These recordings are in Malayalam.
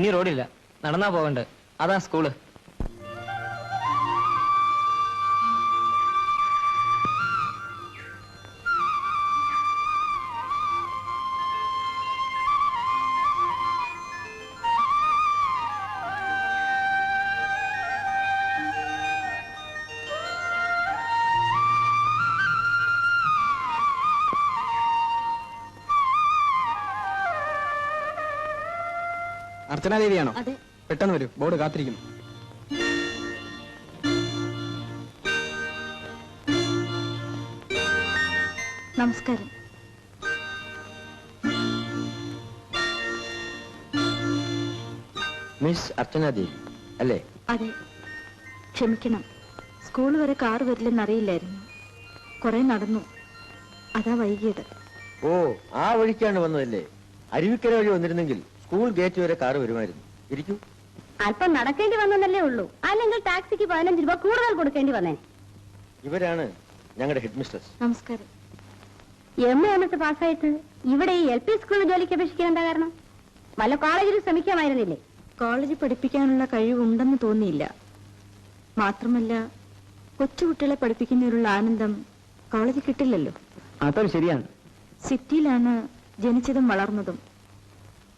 ഇനി റോഡില്ല നടന്നാ പോകണ്ട്. അതാ സ്കൂൾ അർച്ചന ദേവിയാണോ അതെ. പെട്ടെന്ന് വരൂ. ബോർഡ് കാത്തിരിക്കുന്നു. നമസ്കാരം. മിസ് അർച്ചന ദേവി അല്ലേ? അതെ. ക്ഷമിക്കണം. സ്കൂൾ വരെ കാർ വരില്ലെന്ന് അറിയില്ലായിരുന്നു കുറെ നടന്നു. അതാ വൈകിയത്. ഓ ആ വഴിക്കാണ് വന്നതല്ലേ? അരുവിക്കര വഴി വന്നിരുന്നെങ്കിൽ സ്കൂൾ ഗേറ്റ് വരെ കാറ് വരുമായിരുന്നു. ഇരിക്കൂ. അല്പം നടക്കേണ്ടി വന്നെന്നല്ലേ ഉള്ളൂ. അല്ലെങ്കിൽ ടാക്സിക്ക് പതിനഞ്ച് രൂപ കൂടുതൽ കൊടുക്കേണ്ടി വന്നേ. ഇവരാണ് ഞങ്ങളുടെ ഹെഡ് മിസ്ട്രസ് നമസ്കാരം. എം എ എം എസ് പാസ്സായിട്ട് ഇവിടെ ഈ എൽ പി സ്കൂളിൽ ജോലിക്ക് അപേക്ഷിക്കാൻ എന്താ കാരണം? വല്ല കോളേജിൽ ശ്രമിക്കാമായിരുന്നില്ലേ? കോളേജ് പഠിപ്പിക്കാനുള്ള കഴിവുണ്ടെന്ന് തോന്നിയില്ല. മാത്രമല്ല കൊച്ചുകുട്ടികളെ പഠിപ്പിക്കുന്നതിലുള്ള ആനന്ദം കോളേജിൽ കിട്ടില്ലല്ലോ. അതും ശരിയാണ്. സിറ്റിയിലാണ് ജനിച്ചതും വളർന്നതും.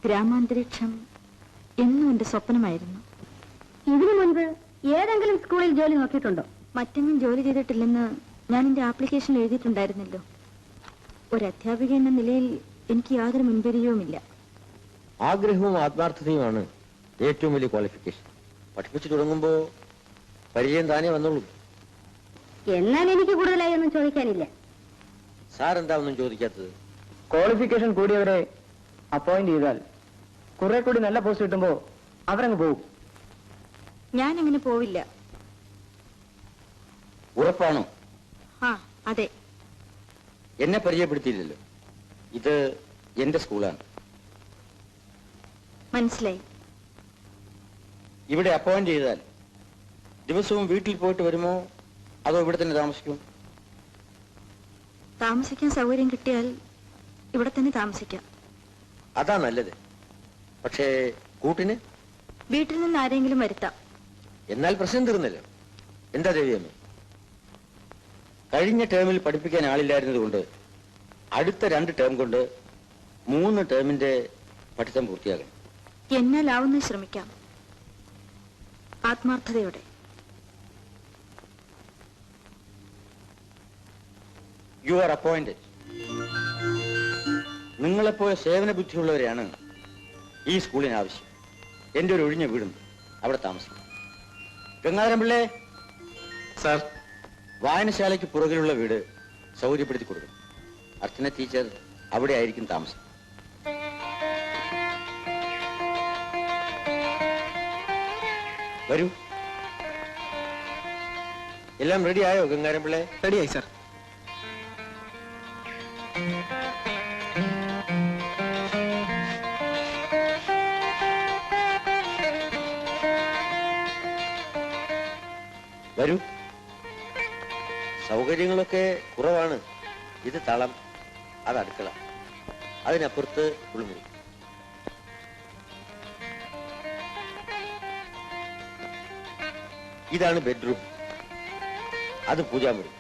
ഗ്രാമാന്തരീക്ഷം എന്നും എന്റെ സ്വപ്നമായിരുന്നു. ഇതിനു മുൻപ് ഏതെങ്കിലും സ്കൂളിൽ ജോലി നോക്കിയിട്ടുണ്ടോ? മറ്റെങ്ങും ജോലി ചെയ്തിട്ടില്ലെന്ന് ഞാൻ എന്റെ ആപ്ലിക്കേഷൻ എഴുതിയിട്ടുണ്ടായിരുന്നല്ലോ. ഒരു അധ്യാപിക എന്ന നിലയിൽ എനിക്ക് യാതൊരു മുൻപരിചയവുമില്ല. ആഗ്രഹവും ആത്മാർത്ഥതയുമാണ് ഏറ്റവും വലിയ ക്വാളിഫിക്കേഷൻ പഠിപ്പിച്ചു തുടങ്ങുമ്പോ പരിചയം താനേ വന്നോളൂ എന്നാൽ എനിക്ക് കൂടുതലായി ഒന്നും ചോദിക്കാനില്ല. സാർ എന്താ ഒന്നും ചോദിക്കാത്തത്? ക്വാളിഫിക്കേഷൻ കൂടിയവരെ അപ്പോയിന്റ് ചെയ്താൽ കുറെ കൂടി നല്ല പോസ്റ്റ് കിട്ടുമ്പോ അവരങ്ങ് പോകും ഞാൻ അങ്ങനെ പോവില്ല. ഉറപ്പാണോ? ആ അതെ. എന്നെ പരിചയപ്പെടുത്തിയില്ലല്ലോ. ഇത് എന്റെ സ്കൂളാണ്. മനസ്സിലായി. ഇവിടെ അപ്പോയിന്റ് ചെയ്താൽ ദിവസവും വീട്ടിൽ പോയിട്ട് വരുമോ? അതോ ഇവിടെ തന്നെ താമസിക്കും? താമസിക്കാൻ സൗകര്യം കിട്ടിയാൽ ഇവിടെ തന്നെ താമസിക്കാം. അതാ നല്ലത്. പക്ഷേ കൂട്ടിന്? വീട്ടിൽ നിന്ന് ആരെങ്കിലും വരുത്താം. എന്നാൽ പ്രശ്നം തീർന്നല്ലോ. എന്താ ദേവിയമ്മ? കഴിഞ്ഞ ടേമിൽ പഠിപ്പിക്കാൻ ആളില്ലായിരുന്നത് കൊണ്ട് അടുത്ത രണ്ട് ടേം കൊണ്ട് മൂന്ന് ടേമിന്റെ പഠിത്തം പൂർത്തിയാകണം. എന്നാലാവുന്ന ശ്രമിക്കാം. ആത്മാർത്ഥതയോടെ. യു ആർ അപ്പോയിന്റഡ് നിങ്ങളെപ്പോലെ സേവന ബുദ്ധിയുള്ളവരെയാണ് ഈ സ്കൂളിന് ആവശ്യം. എന്റെ ഒരു ഒഴിഞ്ഞ വീടുണ്ട്. അവിടെ താമസിക്കും. ഗംഗാധരൻ പിള്ളേ. സാർ. വായനശാലയ്ക്ക് പുറകിലുള്ള വീട് സൗകര്യപ്പെടുത്തി കൊടുക്കണം. അർച്ചന ടീച്ചർ അവിടെ ആയിരിക്കും താമസം. വരൂ. എല്ലാം റെഡി ആയോ ഗംഗാരം പിള്ളേ? റെഡിയായി സാർ. വരൂ. സൗകര്യങ്ങളൊക്കെ കുറവാണ്. ഇത് തളം അത് അടുക്കള. അതിനപ്പുറത്ത് കുളിമുറി. ഇതാണ് ബെഡ്റൂം. അത് പൂജാമുറി.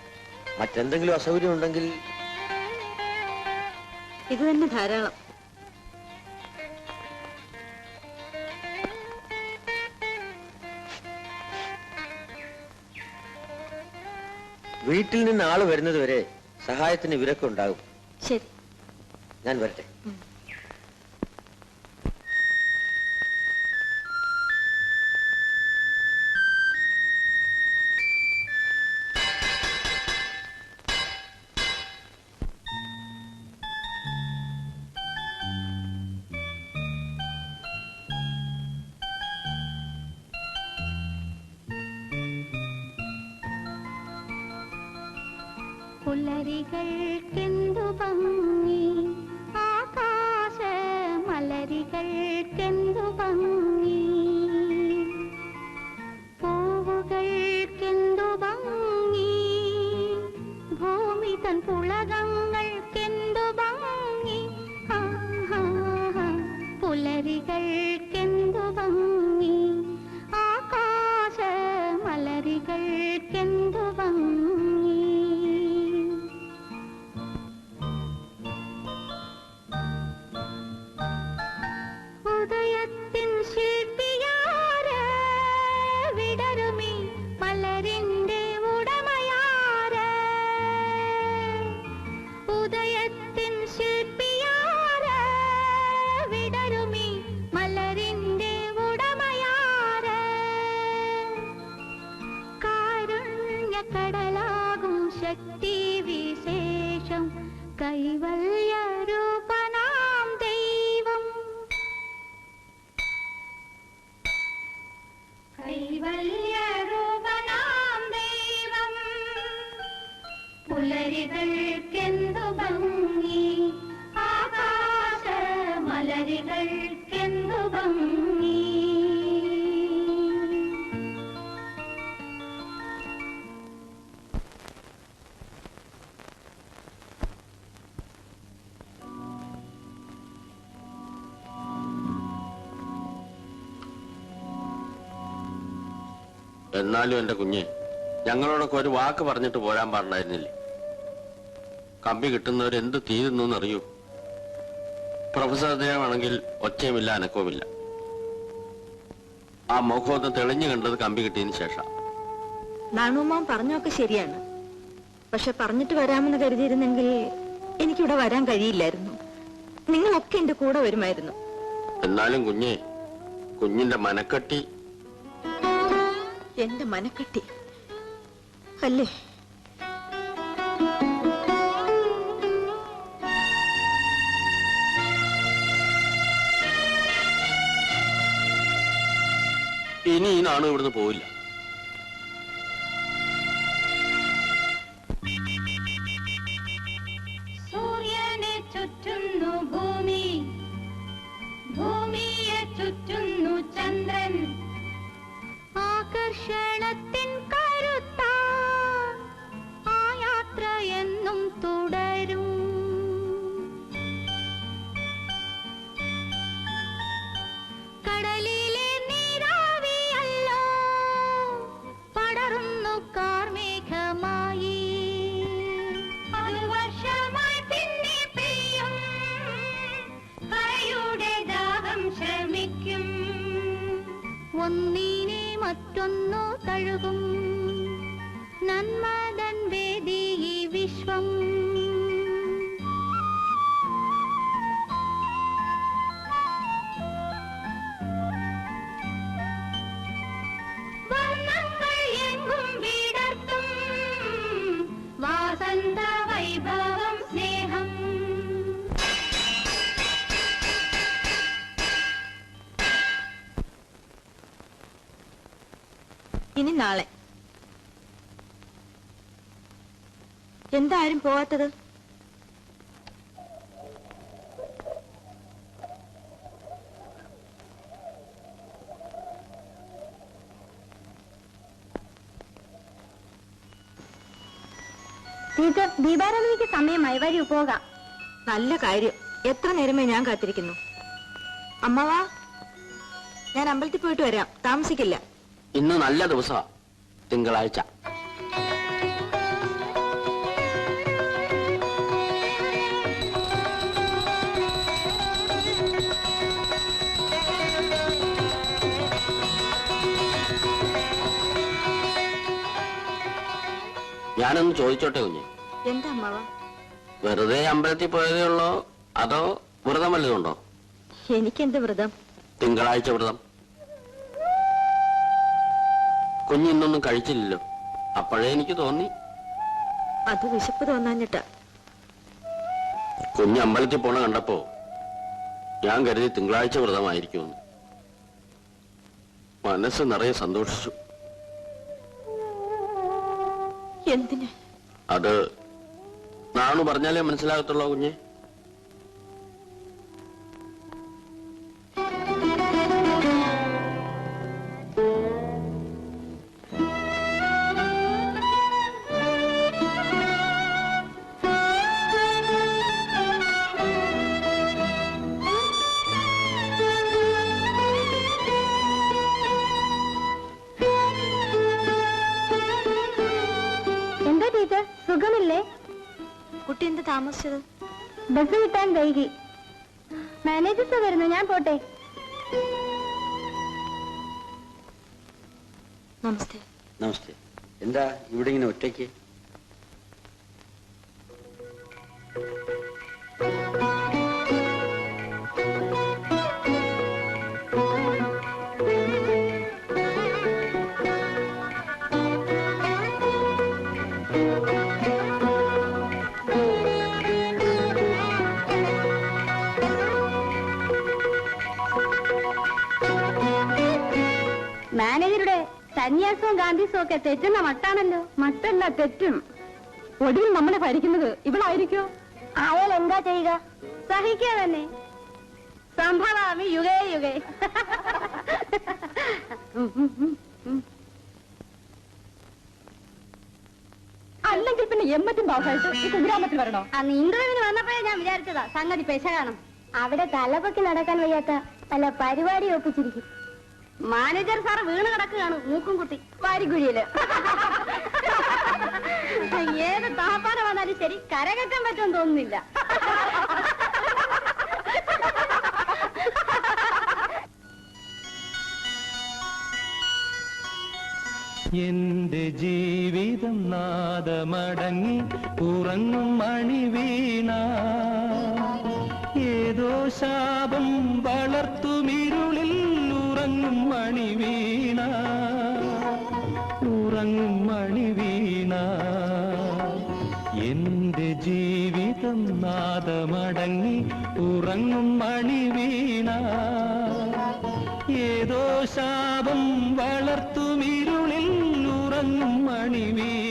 മറ്റെന്തെങ്കിലും അസൗകര്യം ഉണ്ടെങ്കിൽ ഇത് തന്നെ ധാരാളം. വീട്ടിൽ നിന്ന് ആൾ വരുന്നത് വരെ സഹായത്തിന് വിലക്കുണ്ടാകും. ശരി. ഞാൻ വരട്ടെ. പുലരികൾക്കെന്തു ഭംഗി கைவல் എന്നാലും എന്റെ കുഞ്ഞ് ഞങ്ങളോടൊക്കെ ഒരു വാക്ക് പറഞ്ഞിട്ട് പോരാൻ പാടില്ലായിരുന്നില്ലേ? കമ്പി കിട്ടുന്നവർ എന്ത് തീരുന്നു എന്നറിയൂ പ്രൊഫസർ അദ്ദേഹമാണെങ്കിൽ ഒച്ചയുമില്ല അനക്കവുമില്ല. ആ മുഖമൊന്ന് തെളിഞ്ഞു കണ്ടത് കമ്പി കിട്ടിയതിന് ശേഷം. നാണുമാൻ പറഞ്ഞൊക്കെ ശരിയാണ്. പക്ഷെ പറഞ്ഞിട്ട് വരാമെന്ന് കരുതിയിരുന്നെങ്കിൽ എനിക്കിവിടെ വരാൻ കഴിയില്ലായിരുന്നു. നിങ്ങളൊക്കെ എന്റെ കൂടെ വരുമായിരുന്നു. എന്നാലും കുഞ്ഞെ കുഞ്ഞിന്റെ മനക്കെട്ടി എന്റെ മനക്കെട്ടി. അല്ലേ? ഇനി ഈ നാണു ഇവിടുന്ന് പോവില്ല. ആകർഷണത്തിൻ കരുത്ത. ആ യാത്ര എന്നും തുടരും. കടലിലെ നീരാവിയല്ലോ പടർന്നു കാർമേഘമായി ഒന്നിനെ മറ്റൊന്നു തഴുകും. നന്മതൻ വേദി ഈ വിശ്വം. നാളെ. എന്താ ആരും പോവാത്തത്? ടീച്ചർ ദീപാരാധനയ്ക്ക് സമയമായി. വരൂ പോകാം. നല്ല കാര്യം. എത്ര നേരമേ ഞാൻ കാത്തിരിക്കുന്നു? അമ്മവാ ഞാൻ അമ്പലത്തിൽ പോയിട്ട് വരാം. താമസിക്കില്ല. ഇന്ന് നല്ല ദിവസമാ. തിങ്കളാഴ്ച. ഞാനൊന്ന് ചോദിച്ചോട്ടെ കുഞ്ഞ്? എന്താ അമ്മവാ? വെറുതെ അമ്പലത്തിൽ പോയതേ ഉള്ളോ? അതോ വ്രതം വല്ലതുണ്ടോ എനിക്കെന്ത് വ്രതം? തിങ്കളാഴ്ച വ്രതം. കുഞ്ഞിന്നൊന്നും കഴിച്ചില്ലല്ലോ. അപ്പോഴേ എനിക്ക് തോന്നി. അത് വിശപ്പ് തോന്നാഞ്ഞിട്ടാ. കുഞ്ഞ് അമ്പലത്തിൽ പോണ കണ്ടപ്പോ ഞാൻ കരുതി തിങ്കളാഴ്ച വ്രതമായിരിക്കുമെന്ന്. മനസ്സ് നിറയെ സന്തോഷിച്ചു. എന്തിന്? അത് നാണു പറഞ്ഞാലേ മനസ്സിലാകത്തുള്ളൂ കുഞ്ഞെ. താമസിച്ചത് ബസ് കിട്ടാൻ വൈകി. മാനേജർ വരുന്നു ഞാൻ പോട്ടെ. നമസ്തേ. നമസ്തേ. എന്താ ഇവിടെ ഇങ്ങനെ ഒറ്റയ്ക്ക്? ഗാന്ധിസവും ഒക്കെ തെറ്റുന്ന മട്ടാണല്ലോ. മട്ടല്ല തെറ്റും. ഒടുവിൽ നമ്മളെ ഭരിക്കുന്നത് ഇവളായിരിക്കോ? അയാൾ എന്താ ചെയ്യുക? സഹിക്കുക തന്നെ. സംഭവാമി യുഗേ യുഗേ. അല്ലെങ്കിൽ പിന്നെ എമ്മറ്റും ഭാഗമായിട്ട് ഈ കുഗ്രാമത്തിൽ വരണോ? അന്ന് ഇന്റർവ്യൂവിന് വന്നപ്പോഴേ ഞാൻ വിചാരിച്ചതാ. സംഗതി പെശ കാണും അവിടെ തലപൊക്കി നടക്കാൻ വയ്യാത്ത പല പരിപാടി ഒപ്പിച്ചിരിക്കും. മാനേജർ സാർ വീണ് കിടക്കുകയാണ് മൂക്കും കുട്ടി വാരിക്കുഴിയിൽ ഏത് താപ്പാന വന്നാലും ശരി കരകറ്റാൻ പറ്റുമെന്ന് തോന്നുന്നില്ല. എന്റെ ജീവിതം നാദമടങ്ങി ഉറങ്ങും മണി വീണ. ഏതോ ശാപം ഉറങ്ങും മണി വീണ. ഉറങ്ങും മണി വീണ. എന്റെ ജീവിതം നാദമടങ്ങി ഉറങ്ങും മണി വീണ. ഏതോ ശാപം വളർത്തുമിരുളിൽ ഉറങ്ങും മണി വീണ.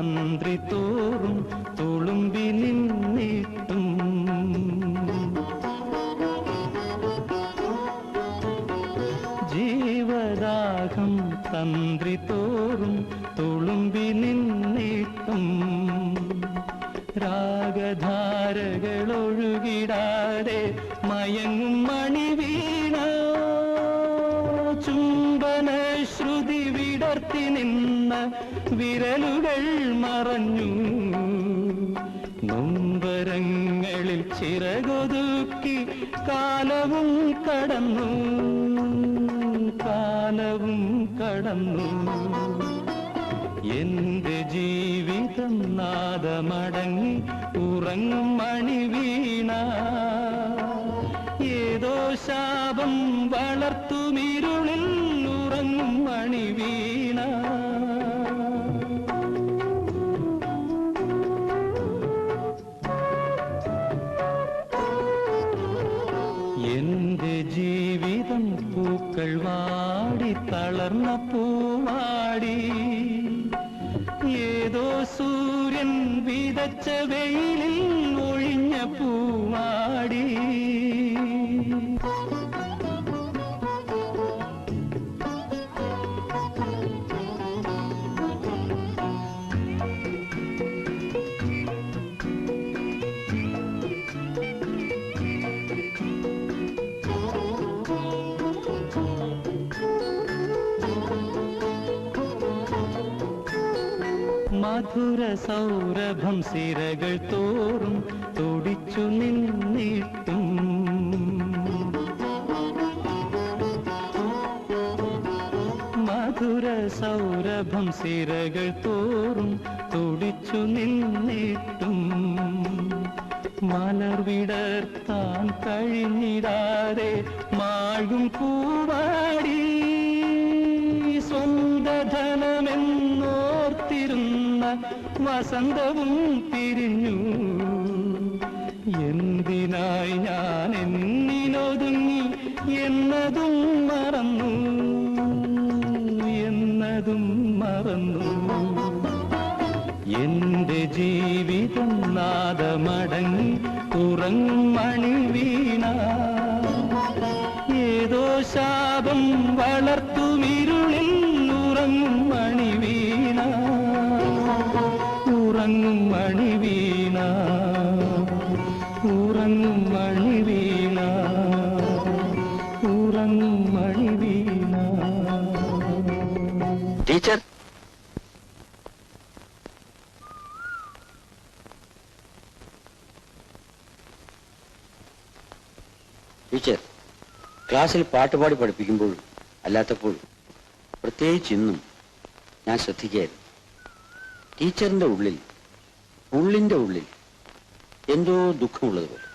തന്ത്രി തോറും തുളുമ്പി നിന്നിട്ടും. ജീവരാഗം തന്ത്രി തോറും ജീവിതം നാദമടങ്ങി ഉറങ്ങും മണി മധുര സൗരഭം സിരകൾ തോറും തുടിച്ചു നിന്നിട്ടും. മധുര സൗരഭം സിരകൾ തോറും തുടിച്ചു നിന്നിട്ടും. മലർ വിടർത്താൻ വസന്തവും തിരിഞ്ഞു. എന്തിനായി ഞാൻ എന്നിനൊതുങ്ങി എന്നതും മറന്നു? എന്നതും മറന്നു. എന്റെ ജീവിതം നാദമടങ്ങി ഉറങ്ങും മണി വീണ ഏതോ ശാപം വളർത്തുമിരുളിൽ ക്ലാസ്സിൽ പാട്ടുപാടി പഠിപ്പിക്കുമ്പോഴും അല്ലാത്തപ്പോഴും പ്രത്യേകിച്ച് ഇന്നും ഞാൻ ശ്രദ്ധിക്കായിരുന്നു ടീച്ചറിന്റെ ഉള്ളിൽ ഉള്ളിന്റെ ഉള്ളിൽ എന്തോ ദുഃഖമുള്ളത് പോലെ.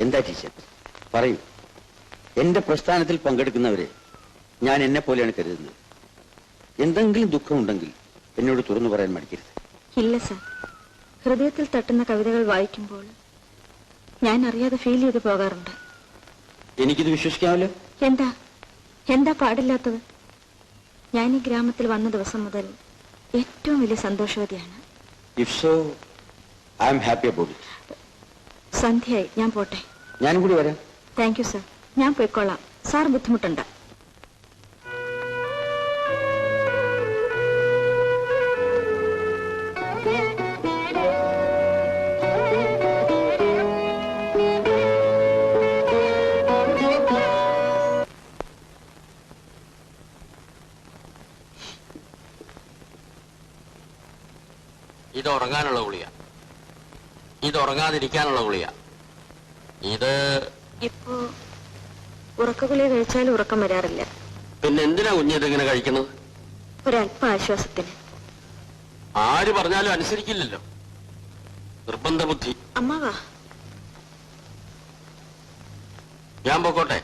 എന്താ ടീച്ചർ? പറയൂ. എന്റെ പ്രസ്ഥാനത്തിൽ പങ്കെടുക്കുന്നവരെ ഞാൻ എന്നെ പോലെയാണ് കരുതുന്നത്. എന്തെങ്കിലും ദുഃഖമുണ്ടെങ്കിൽ എന്നോട് തുറന്നു പറയാൻ മടിക്കരുത്. ഇല്ല സർ. ഹൃദയത്തിൽ തട്ടുന്ന കവിതകൾ വായിക്കുമ്പോൾ ഞാൻ അറിയാതെ ഫീൽ ചെയ്ത് പോകാറുണ്ട്. എനിക്കിത് വിശ്വസിക്കാമല്ലോ. എന്താ? എന്താ പാടില്ലാത്തത്? ഞാൻ ഈ ഗ്രാമത്തിൽ വന്ന ദിവസം മുതൽ ഏറ്റവും വലിയ സന്തോഷവതിയാണ്. If so I am happy about സന്ധ്യയായി. ഞാൻ പോട്ടെ. ഞാനും കൂടി വരാം. താങ്ക് യു സർ ഞാൻ പോയിക്കോളാം. സാർ ബുദ്ധിമുട്ടുണ്ട്. ഇത് ഉറങ്ങാനുള്ള ഗുളിയ ഇത് ഉറങ്ങാതിരിക്കാനുള്ള ഗുളിയ ഇത് ഇപ്പോ കഴിച്ചാൽ ഉറക്കം വരാറില്ല. പിന്നെ എന്തിനാ കുഞ്ഞിത് ഇങ്ങനെ കഴിക്കുന്നത്? ഒരല്പ ആശ്വാസത്തിന്. ആര് പറഞ്ഞാലും അനുസരിക്കില്ലല്ലോ. നിർബന്ധ ബുദ്ധി അമ്മാവാ. ഞാൻ പൊക്കോട്ടെ.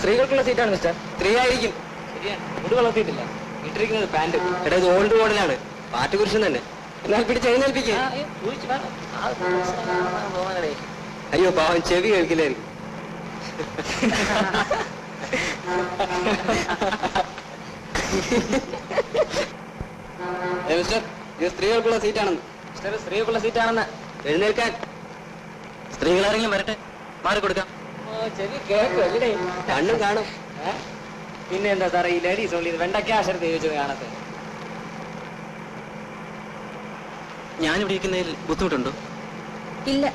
സ്ത്രീകൾക്കുള്ള സീറ്റാണ് മിസ്റ്റർ സ്ത്രീ ആയിരിക്കും മുടി വളർത്തിയിട്ടില്ല. ഇട്ടിരിക്കുന്നത് പാന്റ് എടാ ഇത് ഓൾഡ് മോഡലാണ്. പാട്ട് കുരിശൻ തന്നെ. എന്നാൽ പിടിച്ച് എഴുന്നേൽപ്പിക്കേ. അയ്യോ പാവം ചെവി കേൾക്കില്ലായിരിക്കും. മിസ്റ്റർ ഇത് സ്ത്രീകൾക്കുള്ള സീറ്റാണെന്ന്. മിസ്റ്റർ സ്ത്രീകൾക്കുള്ള സീറ്റാണെന്ന്. എഴുന്നേൽക്കാൻ. സ്ത്രീകളാരെങ്കിലും വരട്ടെ. മാറി കൊടുക്കാം ചെവി കേൾക്കും കണ്ണും കാണും. പിന്നെ എന്താ സാറേ ഈ ലേഡീസ് ഉള്ളി വെണ്ടയ്ക്ക അക്ഷരത്തെ ചോദിച്ചത് കാണത്ത് ഞാനിവിടെ ഇരിക്കുന്നതിൽ ബുദ്ധിമുട്ടുണ്ടോ? ഇല്ല.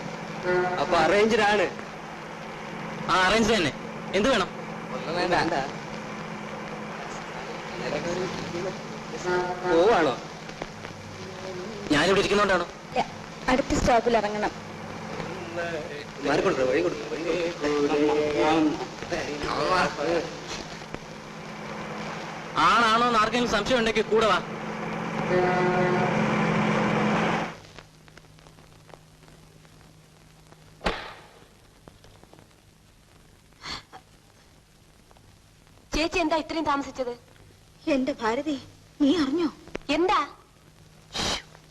അപ്പൊ അറേഞ്ച്ഡ് ആണ്. ആ അറേഞ്ച് തന്നെ. എന്ത് വേണം? ഒന്നും വേണ്ട. പോവാണോ? ഞാനിവിടെ ഇരിക്കുന്നോണ്ടാണോ? അടുത്ത സ്റ്റോപ്പിൽ ഇറങ്ങണം. വഴി ആണാണോ എന്ന് ആർക്കെങ്കിലും സംശയം ഉണ്ടെങ്കിൽ കൂടെ വാ. ചേച്ചി എന്താ ഇത്രയും താമസിച്ചത്? എന്റെ ഭാരതി നീ അറിഞ്ഞോ? എന്താ?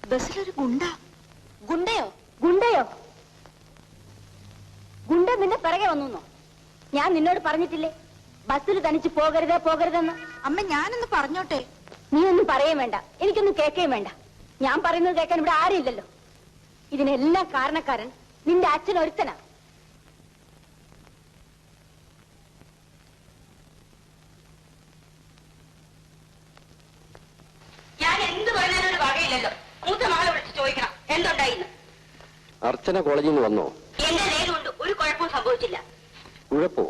ബസ്സിലൊരു ഗുണ്ട. ഗുണ്ടയോ? ഗുണ്ടയോ? ഗുണ്ട നിന്റെ പിറകെ വന്നു ഞാൻ നിന്നോട് പറഞ്ഞിട്ടില്ലേ? ബസ്സിൽ തനിച്ച് പോകരുതേ പോകരുതെന്ന്. അമ്മ ഞാനൊന്ന് പറഞ്ഞോട്ടെ? നീ ഒന്നും പറയുകയും വേണ്ട. എനിക്കൊന്നും കേൾക്കുകയും വേണ്ട. ഞാൻ പറയുന്നത് കേൾക്കാൻ ഇവിടെ ആരുമില്ലല്ലോ. ഇതിനെല്ലാം കാരണക്കാരൻ നിന്റെ അച്ഛൻ ഒരുത്തനാ. ഞാൻ എന്ത് പറഞ്ഞാലും ഒരു വകയില്ലല്ലോ. മൂത്ത മകളെ വിളിച്ച് ചോദിക്കണം. എന്തുണ്ടായിന്ന് അർച്ചന കോളേജിൽ നിന്ന് വന്നോ എന്റെ നേരുണ്ട് ഒരു കുഴപ്പവും സംഭവിച്ചില്ല കുഴപ്പോ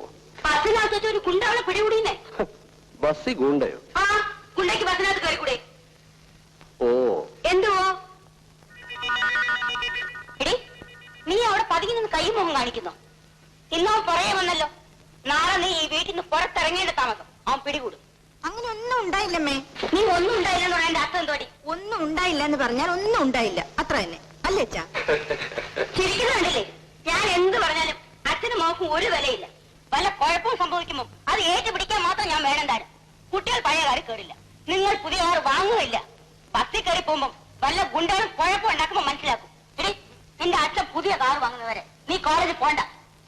ബസ്സിനകത്ത് ഒരു കുണ്ടവളെ പിടികൂടിയെന്നേ ബസ്സി ഗൂണ്ടയോ? ആ കുണ്ടയ്ക്ക് ബസ്സിനകത്ത് കയറിക്കൂടെ? ഓ. എന്തുവോ? എടി നീ അവിടെ പതുങ്ങി നിന്ന് കൈ മുഖം കാണിക്കുന്നു? ഇന്നോ പുറകെ വന്നല്ലോ. നാളെ നീ ഈ വീട്ടിൽ നിന്ന് പുറത്തിറങ്ങേണ്ട താമസം. അവൻ പിടികൂടും. അങ്ങനെ ഒന്നും ഉണ്ടായില്ലമ്മേ. നീ ഒന്നും ഉണ്ടായില്ലെന്ന് പറയാൻ അർത്ഥം എന്തോടി ഒന്നും ഉണ്ടായില്ല എന്ന് പറഞ്ഞാൽ ഒന്നും ഉണ്ടായില്ല. അത്ര തന്നെ. അല്ലേ ചിരിക്കുന്നുണ്ടല്ലേ ഞാൻ എന്ത് പറഞ്ഞാലും അച്ഛനും മോക്കും ഒരു വിലയില്ല. വല്ല കുഴപ്പവും സംഭവിക്കുമ്പോൾ അത് ഏറ്റുപിടിക്കാൻ മാത്രം ഞാൻ വേണം താനും കുട്ടികൾ പഴയ കാറി കയറില്ല നിങ്ങൾ പുതിയ കാർ വാങ്ങുകയില്ല. ബസ്സിൽ കയറി പോകുമ്പോൾ വല്ല ഗുണ്ടകളും കുഴപ്പം ഉണ്ടാക്കുമ്പോൾ മനസ്സിലാക്കും. എടി നിന്റെ അച്ഛൻ പുതിയ കാർ വാങ്ങുന്നവരെ നീ കോളേജിൽ പോണ്ട.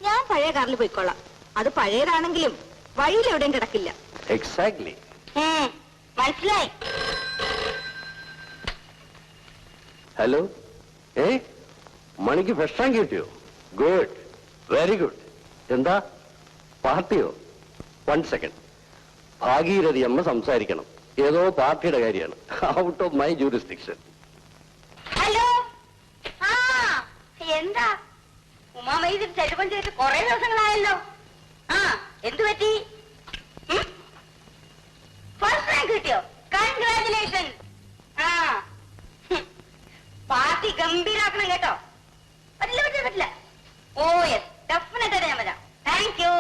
ഞാൻ പഴയ കാറിൽ പോയിക്കൊള്ളാം അത് പഴയതാണെങ്കിലും വഴിയിൽ എവിടെയും കിടക്കില്ല. എക്സാക്ട്ലി മനസ്സിലായി. ഹലോ ഏ മണിക്ക് ഭക്ഷണം കിട്ടിയോ? ഗുഡ്. വെരി ഗുഡ് എന്താ? പാർട്ടിയോ? വൺ സെക്കൻഡ് ഭാഗീരഥി അമ്മ സംസാരിക്കണം. ഏതോ പാർട്ടിയുടെ കാര്യമാണ്. Out of my jurisdiction hello ആ എന്താ? ഉമാമൈതിൽ ചെലപ്പം ചെയ്ത് കുറെ ദിവസങ്ങളായല്ലോ. ആ എന്തു പറ്റി? ഫസ്റ്റ് റാങ്ക് കിട്ടിയോ? കൺഗ്രാചുലേഷൻ ആ. പാർട്ടി ഗംഭീരാക്കണം കേട്ടോ. പറ്റില്ല പറ്റില്ല പറ്റില്ല. ഓ യെസ്. ഡെഫിനറ്റ് ഞാൻ വരാം താങ്ക് യു